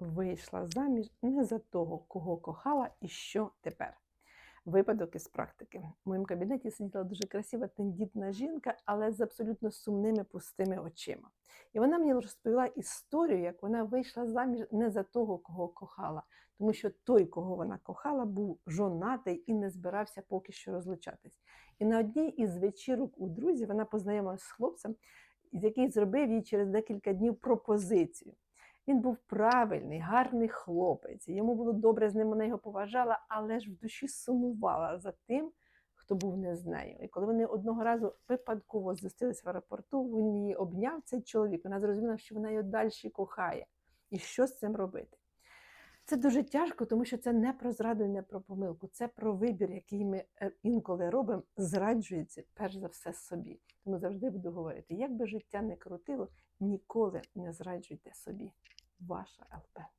вийшла заміж не за того, кого кохала і що тепер. Випадок із практики. В моєму кабінеті сиділа дуже красива тендітна жінка, але з абсолютно сумними пустими очима. І вона мені розповіла історію, як вона вийшла заміж не за того, кого кохала, тому що той, кого вона кохала, був жонатий і не збирався поки що розлучатись. І на одній із вечірок у друзі вона познайомилася з хлопцем, який зробив їй через декілька днів пропозицію. Він був правильний, гарний хлопець. Йому було добре з ним, вона його поважала, але ж в душі сумувала за тим, хто був не з нею. І коли вони одного разу випадково зустрілись в аеропорту, він її обняв цей чоловік. Вона зрозуміла, що вона його далі кохає. І що з цим робити? Це дуже тяжко, тому що це не про зраду і не про помилку. Це про вибір, який ми е, інколи робимо, зраджується перш за все собі. Тому завжди буду говорити: як би життя не крутило, ніколи не зраджуйте собі. Ваша ЛП.